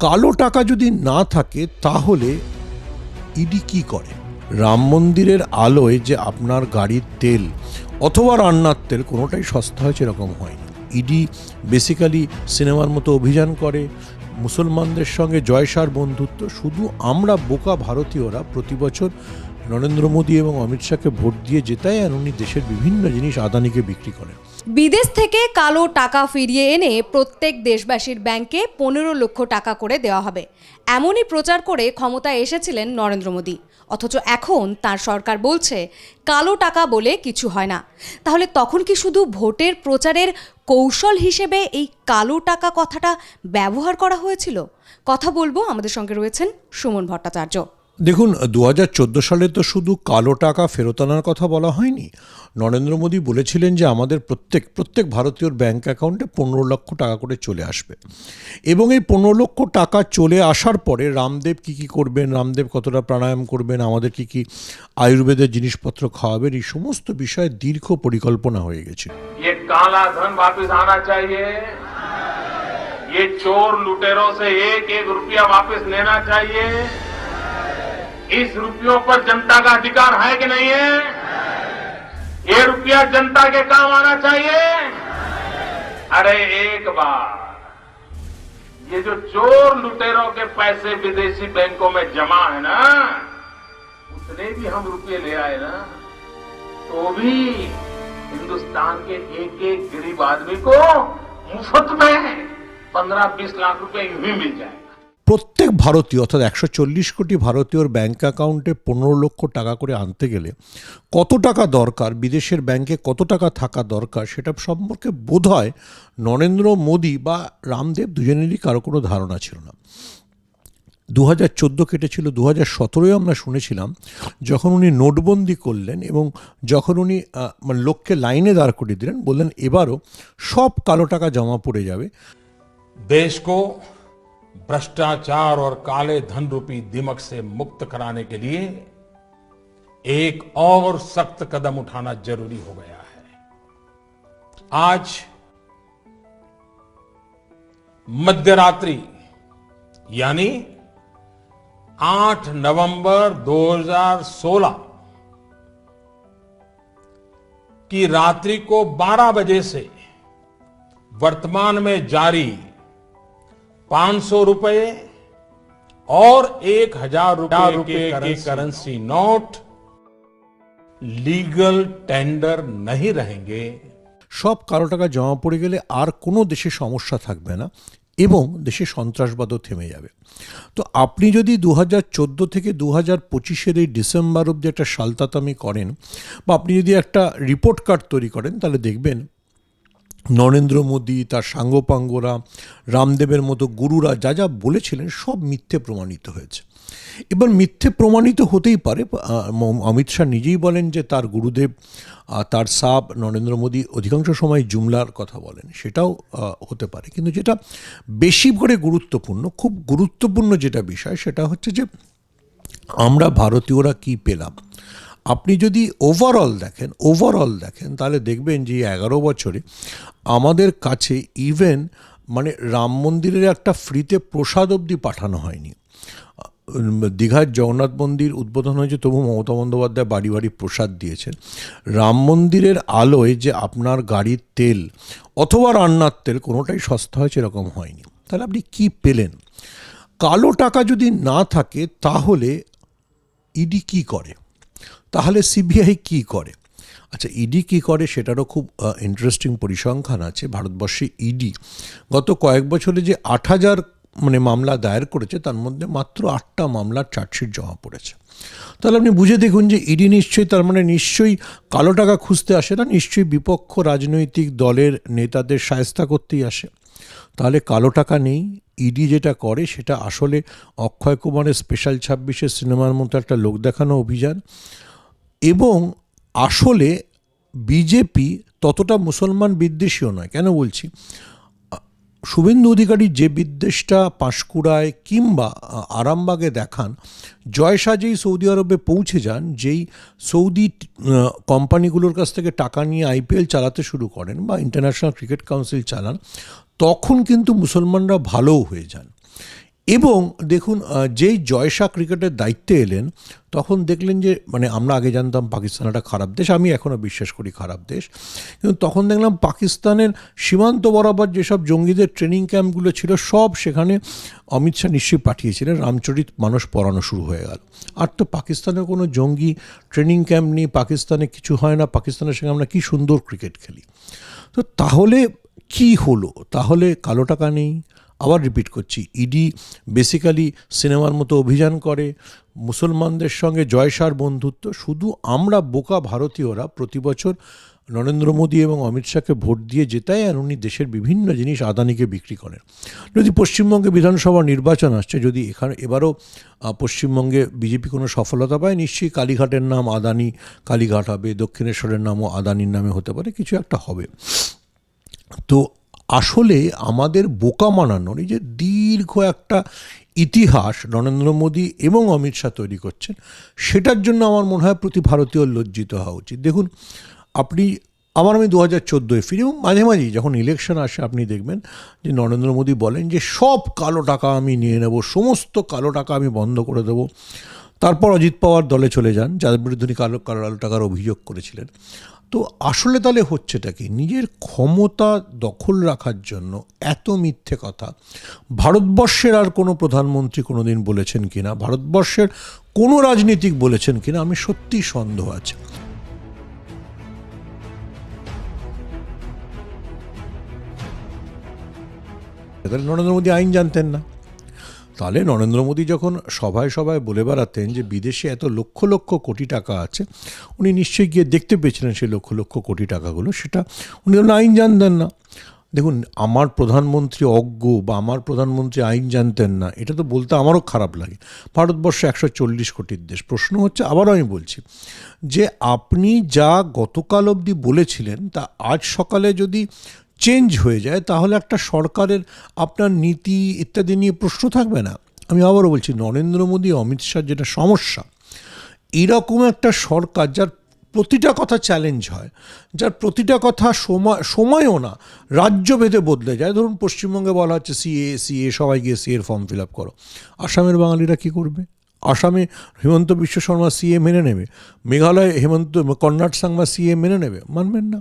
কালো টাকা যদি না থাকে, তাহলে ইডি কি করে? রাম মন্দিরের আলোয় যে আপনার গাড়ির তেল অথবা রান্নার তেল, কোনোটাই সস্তা হয়েছে এরকম হয়নি। ইডি বেসিক্যালি সিনেমার মতো অভিযান করে। মুসলমানদের সঙ্গে জয়সার বন্ধুত্ব। শুধু আমরা বোকা ভারতীয়রা প্রতি বছর নরেন্দ্র মোদী এবং অমিত শাহকে ভোট দিয়ে জেতায় আর উনি দেশের বিভিন্ন জিনিস আদানিকে বিক্রি করেন। বিদেশ থেকে কালো টাকা ফিরিয়ে এনে প্রত্যেক দেশবাসীর ব্যাংকে পনেরো লক্ষ টাকা করে দেওয়া হবে। এমনই প্রচার করে ক্ষমতায় এসেছিলেন নরেন্দ্র মোদী। অথচ এখন তার সরকার বলছে, কালো টাকা বলে কিছু হয় না। তাহলে তখন কি শুধু ভোটের প্রচারের কৌশল হিসেবে এই কালো টাকা কথাটা ব্যবহার করা হয়েছিল? কথা বলব আমাদের সঙ্গে রয়েছেন সুমন ভট্টাচার্য। দেখুন দু সালে তো শুধু কালো টাকা ফেরত আনার কথা বলা হয়নি নরেন্দ্র মোদী বলেছিলেন যে আমাদের প্রত্যেক প্রত্যেক ভারতীয়র ব্যাংক অ্যাকাউন্টে পনেরো লক্ষ টাকা করে চলে আসবে এবং এই পনেরো লক্ষ টাকা চলে আসার পরে রামদেব কি কি করবেন রামদেব কতটা প্রাণায়াম করবেন আমাদের কি কি আয়ুর্বেদের জিনিসপত্র খাওয়াবেন এই সমস্ত বিষয়ে দীর্ঘ পরিকল্পনা হয়ে গেছে ये काला धन वापस आना चाहिए ये चोर लुटेरों से एक एक रुपया वापस लेना चाहिए इस रुपयों पर जनता का अधिकार है कि नहीं है? ये रुपया जनता के काम आना चाहिए। अरे एक बार। ये जो चोर लुटेरों के पैसे विदेशी बैंकों में जमा है ना, उतने भी हम रुपये ले आए ना तो भी हिंदुस्तान के एक एक गरीब आदमी को मुफ़्त में पंद्रह बीस लाख रुपए यूँ ही मिल जाएगा প্রত্যেক ভারতীয়, অর্থাৎ একশো চল্লিশ কোটি ভারতীয়র ব্যাঙ্ক অ্যাকাউন্টে পনেরো লক্ষ টাকা করে আনতে গেলে কত টাকা দরকার, বিদেশের ব্যাংকে কত টাকা থাকা দরকার, সেটা সম্পর্কে বোধ হয় নরেন্দ্র মোদী বা রামদেব দুজনেরই কারও কোনো ধারণা ছিল না। দু হাজার চোদ্দ কেটেছিল দু হাজার সতেরোয় আমরা শুনেছিলাম, যখন উনি নোটবন্দি করলেন এবং যখন উনি মানে লোককে লাইনে দাঁড় করিয়ে দিলেন, বললেন এবারও সব কালো টাকা জমা পড়ে যাবে। দেশ भ्रष्टाचार और काले धन रूपी दिमक से मुक्त कराने के लिए एक और सख्त कदम उठाना ज़रूरी हो गया है। आज मध्यरात्रि, यानी 8 नवंबर 2016 की रात्रि को 12 बजे से वर्तमान में जारी 500 रुपए और एक हजार रुपए के करेंसी नोट लीगल टेंडर नहीं रहेंगे সব কালো টাকা জমা পড়ে গেলে আর কোনো দেশে সমস্যা থাকবে না এবং দেশে সন্ত্রাসবাদও থেমে যাবে তো আপনি যদি দু হাজার চোদ্দো থেকে দু হাজার পঁচিশের এই ডিসেম্বর অবধি একটা সালতাতামি করেন বা আপনি যদি একটা রিপোর্ট কার্ড তৈরি করেন তাহলে দেখবেন নরেন্দ্র মোদী, তার সাঙ্গপাঙ্গরা, রামদেবের মতো গুরুরা যা যা বলেছিলেন সব মিথ্যে প্রমাণিত হয়েছে। এবার মিথ্যে প্রমাণিত হতেই পারে অমিত শাহ নিজেই বলেন যে তার গুরুদেব তার সাব নরেন্দ্র মোদী অধিকাংশ সময় জুমলার কথা বলেন। সেটাও হতে পারে। কিন্তু যেটা বেশি করে গুরুত্বপূর্ণ, খুব গুরুত্বপূর্ণ যেটা বিষয়, সেটা হচ্ছে যে আমরা ভারতীয়রা কি পেলাম? আপনি যদি ওভারঅল দেখেন ওভারঅল দেখেন, তাহলে দেখবেন যে এগারো বছরে আমাদের কাছে ইভেন মানে রাম মন্দিরের একটা ফ্রিতে প্রসাদ অবধি পাঠানো হয়নি। দীঘার জগন্নাথ মন্দির উদ্বোধন হয়েছে, তবু মমতা বন্দ্যোপাধ্যায় বাড়ি বাড়ি প্রসাদ দিয়েছেন। রাম মন্দিরের আলোয় যে আপনার গাড়ির তেল অথবা রান্নার তেল কোনোটাই সস্তা হয়েছে এরকম হয়নি। তাহলে আপনি কি পেলেন? কালো টাকা যদি না থাকে, তাহলে ইডি কি করে? তাহলে সিবিআই কি করে? আচ্ছা ইডি কি করে সেটারও খুব ইন্টারেস্টিং পরিসংখ্যান আছে ভারতবর্ষে ইডি গত কয়েক বছরে যে আট হাজার মানে মামলা দায়ের করেছে, তার মধ্যে মাত্র আটটা মামলার চার্জশিট জমা পড়েছে। তাহলে আপনি বুঝে দেখুন যে ইডি নিশ্চয়ই, তার মানে নিশ্চয়ই কালো টাকা খুঁজতে আসে না, নিশ্চয়ই বিপক্ষ রাজনৈতিক দলের নেতাদের সায়স্তা করতেই আসে। তাহলে কালো টাকা নেই ইডি যেটা করে সেটা আসলে অক্ষয় কুমারের স্পেশাল ছাব্বিশের সিনেমার মতো একটা লোক দেখানো অভিযান। এবং আসলে বিজেপি ততটা মুসলমান বিদ্বেষীও নয়। কেন বলছি? শুভেন্দু অধিকারী যে বিদ্বেষটা পাঁশকুড়ায় কিংবা আরামবাগে দেখান জয়শাহ যেই সৌদি আরবে পৌঁছে যান, যেই সৌদি কোম্পানিগুলোর কাছ থেকে টাকা নিয়ে আইপিএল চালাতে শুরু করেন বা ইন্টারন্যাশনাল ক্রিকেট কাউন্সিল চালান, তখন কিন্তু মুসলমানরা ভালোও হয়ে যান। এবং দেখুন যেই জয়শাহ ক্রিকেটের দায়িত্বে এলেন, তখন দেখলেন যে মানে আমরা আগে জানতাম পাকিস্তান একটা খারাপ দেশ, আমি এখনও বিশ্বাস করি খারাপ দেশ। কিন্তু তখন দেখলাম পাকিস্তানের সীমান্ত বরাবর যেসব জঙ্গিদের ট্রেনিং ক্যাম্পগুলো ছিল, সব সেখানে অমিত শাহ নিশ্চয়ই পাঠিয়েছিলেন। রামচরিত মানুষ পড়ানো শুরু হয়ে গেল। আর তো পাকিস্তানের কোনো জঙ্গি ট্রেনিং ক্যাম্প নেই, পাকিস্তানে কিছু হয় না, পাকিস্তানের সঙ্গে আমরা কী সুন্দর ক্রিকেট খেলি। তো তাহলে কি হলো? তাহলে কালো টাকা নেই আবার রিপিট করছি ইডি বেসিক্যালি সিনেমার মতো অভিযান করে, মুসলমানদের সঙ্গে জয়সার বন্ধুত্ব, শুধু আমরা বোকা ভারতীয়রা প্রতি বছর নরেন্দ্র মোদী এবং অমিত শাহকে ভোট দিয়ে জেতায় আর উনি দেশের বিভিন্ন জিনিস আদানিকে বিক্রি করেন। যদি পশ্চিমবঙ্গে বিধানসভা নির্বাচন আসছে, যদি এখানে এবারও পশ্চিমবঙ্গে বিজেপি কোনো সফলতা পায়, নিশ্চয়ই কালীঘাটের নাম আদানি, কালীঘাট হবে, দক্ষিণেশ্বরের নামও আদানির নামে হতে পারে, কিছু একটা হবে। তো আসলে আমাদের বোকা মানানোর এই যে দীর্ঘ একটা ইতিহাস নরেন্দ্র মোদী এবং অমিত শাহ তৈরি করছেন, সেটার জন্য আমার মনে হয় প্রতি ভারতীয় লজ্জিত হওয়া উচিত। দেখুন, আপনি, আমার আমি দু হাজার চোদ্দোয় ফিরি এবং মাঝে মাঝেই যখন ইলেকশন আসে, আপনি দেখবেন যে নরেন্দ্র মোদী বলেন যে, সব কালো টাকা আমি নিয়ে নেব, সমস্ত কালো টাকা আমি বন্ধ করে দেবো। তারপর অজিত পাওয়ার দলে চলে যান, যার বিরুদ্ধে উনি কালো কালো টাকার অভিযোগ করেছিলেন। তো আসলে তাহলে হচ্ছেটা কি? নিজের ক্ষমতা দখল রাখার জন্য এত মিথ্যে কথা। ভারতবর্ষের আর কোনো প্রধানমন্ত্রী কোনো দিন বলেছেন কি না? ভারতবর্ষের কোনো রাজনীতিক বলেছেন কি না? আমি সত্যি সন্দেহ আছে। নরেন্দ্র মোদী আইন জানতেন না। তাহলে নরেন্দ্র মোদী যখন সভায় সভায় বলে বেড়াতেন যে বিদেশে এত লক্ষ লক্ষ কোটি টাকা আছে, উনি নিশ্চয়ই গিয়ে দেখতে পেয়েছিলেন সেই লক্ষ লক্ষ কোটি টাকাগুলো। সেটা উনি আইন জানতেন না। দেখুন, আমার প্রধানমন্ত্রী অজ্ঞ বা আমার প্রধানমন্ত্রী আইন জানতেন না, এটা তো বলতে আমারও খারাপ লাগে। ভারতবর্ষ একশো চল্লিশ কোটির দেশ। প্রশ্ন হচ্ছে আবারও আমি বলছি, যে আপনি যা গতকাল অবধি বলেছিলেন, তা আজ সকালে যদি চেঞ্জ হয়ে যায়, তাহলে একটা সরকারের আপনার নীতি ইত্যাদি নিয়ে প্রশ্ন থাকবে না। আমি আবারও বলছি, নরেন্দ্র মোদী, অমিত শাহ যেটা সমস্যা, এরকম একটা সরকার যার প্রতিটা কথা চ্যালেঞ্জ হয়, যার প্রতিটা কথা সময়, সময়ও না রাজ্য ভেদে বদলে যায়। ধরুন পশ্চিমবঙ্গে বলা হচ্ছে সিএ সিএ সবাই গিয়ে সিএর ফর্ম ফিল আপ করো। আসামের বাঙালিরা কী করবে? আসামে হেমন্ত বিশ্ব শর্মা সিএ মেনে নেবে, মেঘালয় হেমন্ত কর্ণাট সাংমা সিএ মেনে নেবে, মানবেন না।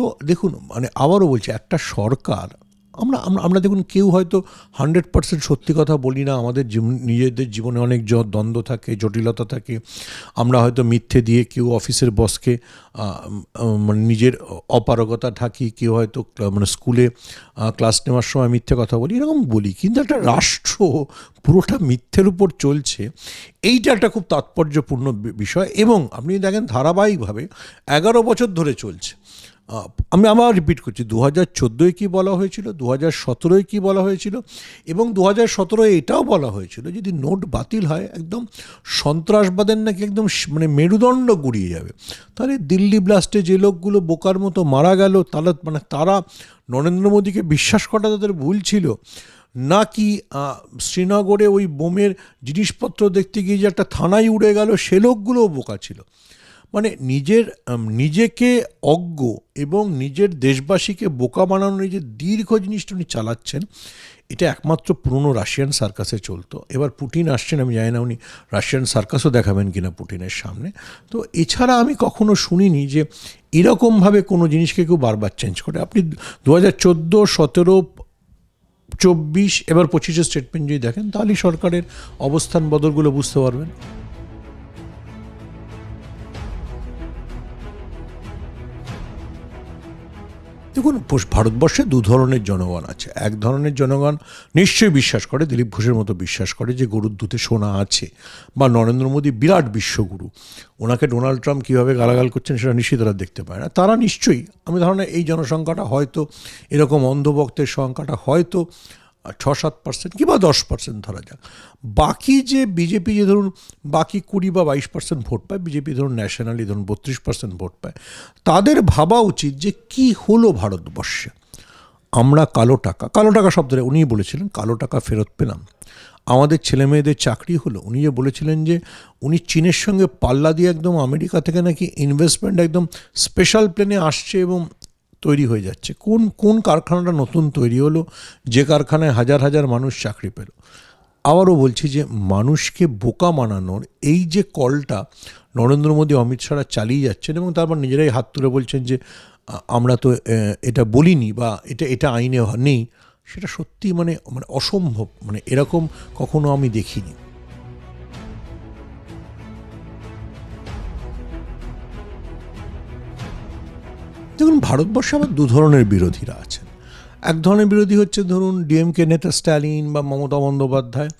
তো দেখুন মানে আবারও বলছি, একটা সরকার, আমরা আমরা আমরা দেখুন, কেউ হয়তো হান্ড্রেড পার্সেন্ট সত্যি কথা বলি না, আমাদের নিজেদের জীবনে অনেক দ্বন্দ্ব থাকে, জটিলতা থাকে, আমরা হয়তো মিথ্যে দিয়ে কেউ অফিসের বসকে মানে নিজের অপারগতা ঢাকি, কেউ হয়তো মানে স্কুলে ক্লাস নেওয়ার সময় মিথ্যে কথা বলি, এরকম বলি। কিন্তু একটা রাষ্ট্র পুরোটা মিথ্যের উপর চলছে, এইটা একটা খুব তাৎপর্যপূর্ণ বিষয়। এবং আপনি দেখেন, ধারাবাহিকভাবে এগারো বছর ধরে চলছে। আমি আবার রিপিট করছি দু হাজার চোদ্দোয় কী বলা হয়েছিল দু হাজার সতেরোয় কী বলা হয়েছিল এবং দু হাজার সতেরোয় এটাও বলা হয়েছিল, যদি নোট বাতিল হয়, একদম সন্ত্রাসবাদের নাকি একদম মানে মেরুদণ্ড গুড়িয়ে যাবে। তাহলে দিল্লি ব্লাস্টে যে লোকগুলো বোকার মতো মারা গেল, তারা মানে তারা নরেন্দ্র মোদীকে বিশ্বাস করা তাদের ভুল ছিল। নাকি শ্রীনগরে ওই বোমের জিনিসপত্র দেখতে গিয়ে যে একটা থানায় উড়ে গেল, সে লোকগুলোও বোকা ছিল। মানে নিজের নিজেকে অজ্ঞ এবং নিজের দেশবাসীকে বোকা বানানোর যে দীর্ঘ জিনিসটা উনি চালাচ্ছেন, এটা একমাত্র পুরনো রাশিয়ান সার্কাসে চলতো। এবার পুটিন আসছেন, আমি জানি না উনি রাশিয়ান সার্কাসও দেখাবেন কিনা পুটিনের সামনে। তো এছাড়া আমি কখনো শুনিনি যে এরকমভাবে কোনো জিনিসকে কেউ বারবার চেঞ্জ করে। আপনি দু হাজার চোদ্দ, সতেরো, চব্বিশ, এবার পঁচিশের স্টেটমেন্ট যদি দেখেন তাহলেই সরকারের অবস্থান বদলগুলো বুঝতে পারবেন। দেখুন ভারতবর্ষে দু ধরনের জনগণ আছে। এক ধরনের জনগণ নিশ্চয়ই বিশ্বাস করে, দিলীপ ঘোষের মতো বিশ্বাস করে যে গরুর দুধে সোনা আছে, বা নরেন্দ্র মোদী বিরাট বিশ্বগুরু। ওনাকে ডোনাল্ড ট্রাম্প কীভাবে গালাগাল করছেন সেটা নিশ্চয়ই তারা দেখতে পায় না। তারা নিশ্চয়ই, আমি ধারণা এই জনসংখ্যাটা হয়তো এরকম অন্ধভক্তের সংখ্যাটা হয়তো ছ সাত পার্সেন্ট কিংবা দশ পার্সেন্ট ধরা যাক। বাকি যে বিজেপি যে ধরুন, বাকি কুড়ি বা বাইশ পার্সেন্ট ভোট পায় বিজেপি ধরুন ন্যাশনালি ধরুন বত্রিশ পার্সেন্ট ভোট পায়, তাদের ভাবা উচিত যে কি হলো ভারতবর্ষে। আমরা কালো টাকা কালো টাকা শব্দটা উনিই বলেছিলেন, কালো টাকা ফেরত পেলাম। আমাদের ছেলে মেয়েদের চাকরি হলো, উনি যে বলেছিলেন যে উনি চীনের সঙ্গে পাল্লা দিয়ে একদম আমেরিকা থেকে নাকি ইনভেস্টমেন্ট একদম স্পেশাল প্লেনে আসছে এবং তৈরি হয়ে যাচ্ছে। কোন কোন কারখানাটা নতুন তৈরি হলো? যে কারখানায় হাজার হাজার মানুষ চাকরি পেল। আবারও বলছি যে মানুষকে বোকা মানানোর এই যে কলটা নরেন্দ্র মোদী, অমিত শাহরা চালিয়ে যাচ্ছেন এবং তারপর নিজেরাই হাত তুলে বলছেন যে, আমরা তো এটা বলিনি বা এটা এটা আইনে নেই। সেটা সত্যি মানে মানে অসম্ভব। মানে এরকম কখনো আমি দেখিনি। দেখুন, ভারতবর্ষে আবার দু ধরনের বিরোধীরা আছেন। এক ধরনের বিরোধী হচ্ছে ধরুন ডিএমকে নেতা স্ট্যালিন বা মমতা বন্দ্যোপাধ্যায়,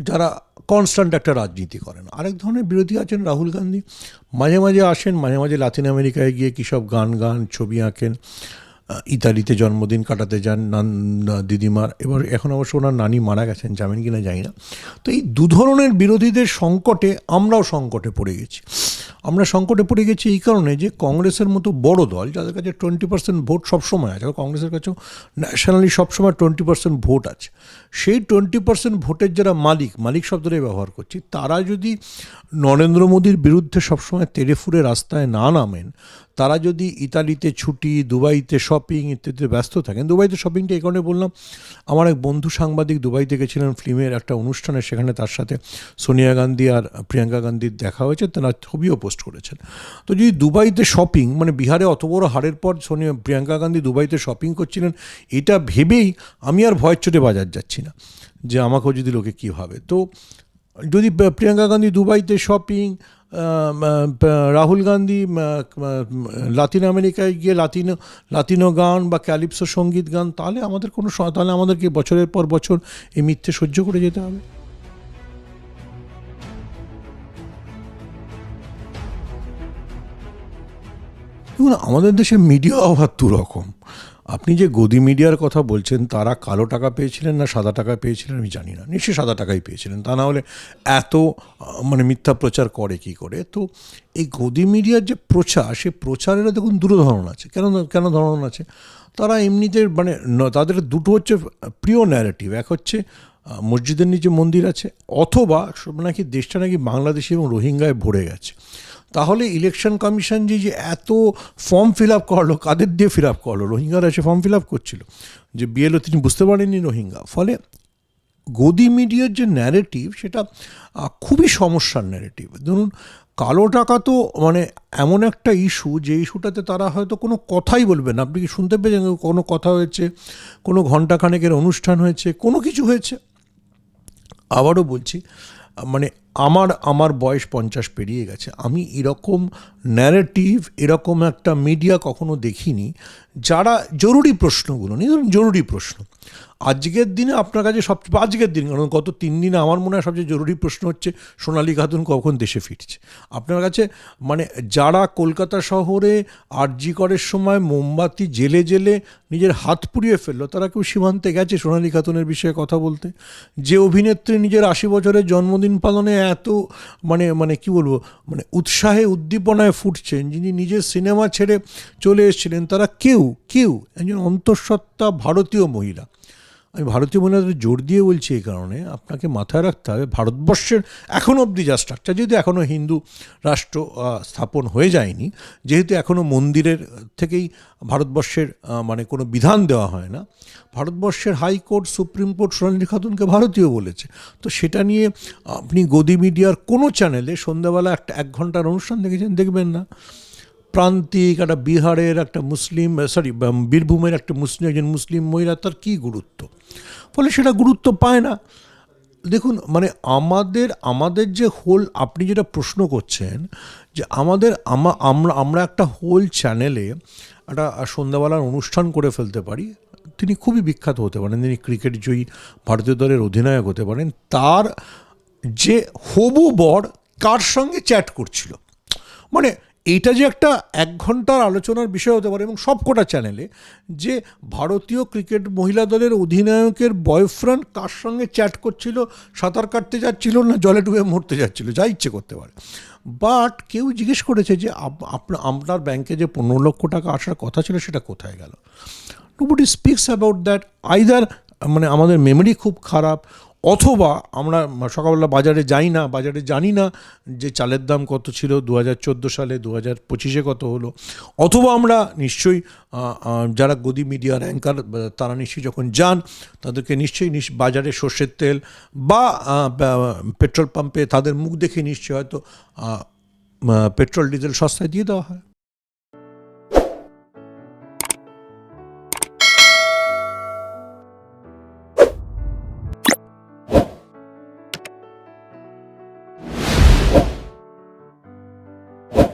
যারা কনস্ট্যান্ট একটা রাজনীতি করেন। আরেক ধরনের বিরোধী আছেন রাহুল গান্ধী। মাঝে মাঝে আসেন, মাঝে মাঝে লাতিন আমেরিকায় গিয়ে কী সব গান গান, ছবি আঁকেন। ইতালিতে জন্মদিন কাটাতে যান, নান দিদিমার। এবার এখন অবশ্য ওনার নানি মারা গেছেন জানেন কিনা জানি না। তো এই দু ধরনের বিরোধীদের সংকটে আমরাও সংকটে পড়ে গেছি। আমরা সংকটে পড়ে গেছি এই কারণে যে কংগ্রেসের মতো বড় দল, যাদের কাছে টোয়েন্টি পার্সেন্ট ভোট সবসময় আছে কংগ্রেসের কাছেও ন্যাশনালি সবসময় টোয়েন্টি পার্সেন্ট ভোট আছে। সেই টোয়েন্টি পার্সেন্ট ভোটের যারা মালিক মালিক শব্দটাই ব্যবহার করছি, তারা যদি নরেন্দ্র মোদীর বিরুদ্ধে সবসময় তেড়ে ফুরে রাস্তায় না নামেন, তারা যদি ইতালিতে ছুটি, দুবাইতে শপিং ইত্যাদিতে ব্যস্ত থাকেন, দুবাইতে শপিংটা এই কারণে বললাম, আমার এক বন্ধু সাংবাদিক দুবাইতে গেছিলেন ফিল্মের একটা অনুষ্ঠানে, সেখানে তার সাথে সোনিয়া গান্ধী আর প্রিয়াঙ্কা গান্ধীর দেখা হয়েছে, তারা ছবিও পোস্ট করেছেন। তো যদি দুবাইতে শপিং মানে বিহারে অত বড় হারের পর সোনিয়া, প্রিয়াঙ্কা গান্ধী দুবাইতে শপিং করছিলেন, এটা ভেবেই আমি আর ভয়ের চোটে বাজার যাচ্ছি না, যে আমাকেও যদি লোকে কী ভাবে। তো যদি প্রিয়াঙ্কা গান্ধী দুবাইতে শপিং রাহুল গান্ধী লাতিন আমেরিকায় গিয়ে লাতিনো লাতিনো গান বা ক্যালিপসো সংগীত গান, তাহলে আমাদের কোনো তাহলে আমাদেরকে বছরের পর বছর এই মিথ্যে সহ্য করে যেতে হবে। আমাদের দেশে মিডিয়া আবার দু রকম আপনি যে গদি মিডিয়ার কথা বলছেন, তারা কালো টাকা পেয়েছিলেন না সাদা টাকা পেয়েছিলেন আমি জানি না। নিশ্চয়ই সাদা টাকাই পেয়েছিলেন। তা না হলে এত মানে মিথ্যা প্রচার করে কি করে? তো এই গদি মিডিয়ার যে প্রচার, সে প্রচারেরও দেখুন দুটো ধরন আছে। কেন কেন ধরন আছে? তারা এমনিতে মানে তাদের দুটো হচ্ছে প্রিয় ন্যারেটিভ এক হচ্ছে মসজিদের নিচে মন্দির আছে, অথবা নাকি দেশটা নাকি বাংলাদেশি এবং রোহিঙ্গায় ভরে গেছে। তাহলে ইলেকশন কমিশন যে যে এত ফর্ম ফিল আপ করল, কাদের দিয়ে ফিল আপ করল? রোহিঙ্গারা এসে ফর্ম ফিল আপ করছিল। যে বিএলও তিনি বুঝতে পারেননি রোহিঙ্গা। ফলে গদি মিডিয়ার যে ন্যারেটিভ সেটা খুবই সমস্যার ন্যারেটিভ ধরুন, কালো টাকা তো মানে এমন একটা ইস্যু যে ইস্যুটাতে তারা হয়তো কোনো কথাই বলবে না। আপনি কি শুনতে পেয়েছেন কোনো কথা হয়েছে? কোনো ঘণ্টাখানেকের অনুষ্ঠান হয়েছে? কোনো কিছু হয়েছে? আবারও বলছি মানে আমার আমার বয়স পঞ্চাশ পেরিয়ে গেছে। আমি এরকম ন্যারেটিভ এরকম একটা মিডিয়া কখনো দেখিনি যারা জরুরি প্রশ্নগুলো নিয়ে জরুরি প্রশ্ন। আজকের দিনে আপনার কাছে সবচেয়ে আজকের দিন, কারণ গত তিন দিনে আমার মনে হয় সবচেয়ে জরুরি প্রশ্ন হচ্ছে, সোনালী খাতুন কখন দেশে ফিরছে? আপনার কাছে মানে যারা কলকাতা শহরে আরজি করের সময় মোমবাতি জেলে জেলে নিজের হাত পুড়িয়ে ফেলল, তারা কেউ সীমান্তে গেছে সোনালী খাতুনের বিষয়ে কথা বলতে? যে অভিনেত্রী নিজের আশি বছরের জন্মদিন পালনে এত মানে মানে কি বলব মানে উৎসাহে, উদ্দীপনায় ফুটছেন যিনি নিজের সিনেমা ছেড়ে চলে এসেছিলেন, তারা কেউ কেউ একজন অন্তঃসত্ত্বা ভারতীয় মহিলা। আমি ভারতীয় মহিলাদের জোর দিয়ে বলছি এই কারণে, আপনাকে মাথায় রাখতে হবে, ভারতবর্ষের এখনও অবধি যা স্ট্রাকচার যেহেতু এখনও হিন্দু রাষ্ট্র স্থাপন হয়ে যায়নি, যেহেতু এখনও মন্দিরের থেকেই ভারতবর্ষের মানে কোনো বিধান দেওয়া হয় না, ভারতবর্ষের high court supreme court Sonali খাতুনকে ভারতীয় বলেছে। তো সেটা নিয়ে আপনি গদি মিডিয়ার কোনো চ্যানেলে সন্ধ্যাবেলা একটা এক ঘণ্টার অনুষ্ঠান দেখেছেন, দেখবেন না। প্রান্তিক একটা বিহারের একটা মুসলিম সরি বীরভূমের একটা মুসলিম, একজন মুসলিম মহিলা তার কী গুরুত্ব? ফলে সেটা গুরুত্ব পায় না। দেখুন মানে আমাদের আমাদের যে হোল আপনি যেটা প্রশ্ন করছেন যে আমাদের আমরা আমরা একটা হোল চ্যানেলে একটা সন্ধ্যাবেলার অনুষ্ঠান করে ফেলতে পারি। তিনি খুবই বিখ্যাত হতে পারেন। তিনি ক্রিকেট জয়ী, ভারতীয় দলের অধিনায়ক হতে পারেন। তার যে হবু বর কার সঙ্গে চ্যাট করছিল। মানে এইটা যে একটা এক ঘণ্টার আলোচনার বিষয় হতে পারে এবং সবকটা চ্যানেলে যে ভারতীয় ক্রিকেট মহিলা দলের অধিনায়কের বয়ফ্রেন্ড কার সঙ্গে চ্যাট করছিল, সাঁতার কাটতে যাচ্ছিল না, জলে ডুবে মরতে যাচ্ছিল, যা ইচ্ছে করতে পারে। বাট কেউ জিজ্ঞেস করেছে যে আপ- আপনার ব্যাংকে যে পনেরো লক্ষ টাকা আসার কথা ছিল সেটা কোথায় গেল? To nobody speaks about that either মানে আমাদের মেমোরি খুব খারাপ অথবা আমরা সকালবেলা বাজারে যাই না, বাজারে জানি না যে চালের দাম কত ছিল দু হাজার চোদ্দ সালে দু হাজার পঁচিশে কত হলো। অথবা আমরা নিশ্চয়ই যারা গদি মিডিয়ার অ্যাঙ্কার তারা নিশ্চয়ই যখন যান, তাদেরকে নিশ্চয়ই নিশ- বাজারে সর্ষের তেল বা পেট্রোল পাম্পে তাদের মুখ দেখে নিশ্চয়ই হয়তো পেট্রোল, ডিজেল সস্তায় দিয়ে দেওয়া হয়।